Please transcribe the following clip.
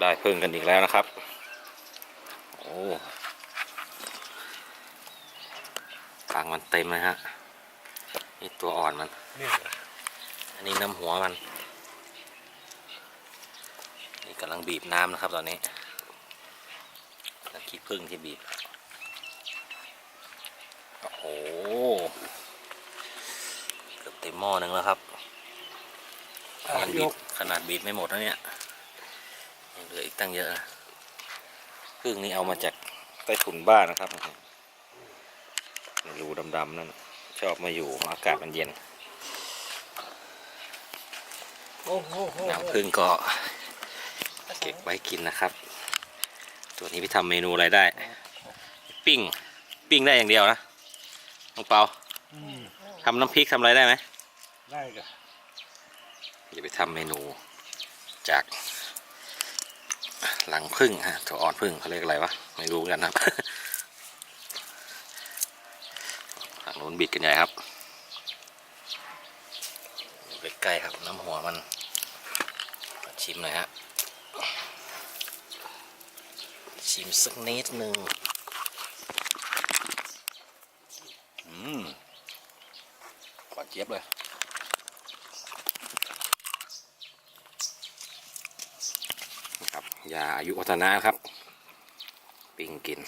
ได้พึ่งกันอีกแล้วนะครับ โอ้กลางมันเต็มเลยฮะ นี่ตัวอ่อนมันนี่อันนี้น้ำหัวมัน นี่กำลังบีบน้ำนะครับตอนนี้แล้วขี้พึ่งที่บีบ โอ้โห เกือบเต็มหม้อหนึ่งแล้วครับอะยังยบีบกขนาดบีบไม่หมดนะเนี่ย ยังเหลืออีกตั้งเยอะนะพึ่งนี้เอามาจากใต้ถุนบ้านนะครับในรูดำๆนั่นชอบมาอยู่อากาศมันเย็นโอ้โหโอ้โหน้ำพึ่งก็เก็บไว้กินนะครับ ตัวนี้ไปทำเมนูอะไรได้ ปิ้ง ปิ้งได้อย่างเดียวนะน้องเปาอืมทำน้ำพริกทำอะไรได้ไหมได้กะอย่าไปทำเมนูจาก หลังพึ่งฮะตัวอ่อนพึ่งเขาเรียกอะไรวะ ไม่รู้เหมือนกันครับทางนู้นบิดกันใหญ่ครับใกล้ๆครับน้ำหัวมัน ชิมหน่อยฮะ ชิมสักนิดหนึ่งอืมหวานเจี๊ยบเลย ยาอายุวัฒนะครับ ปิ้งกิน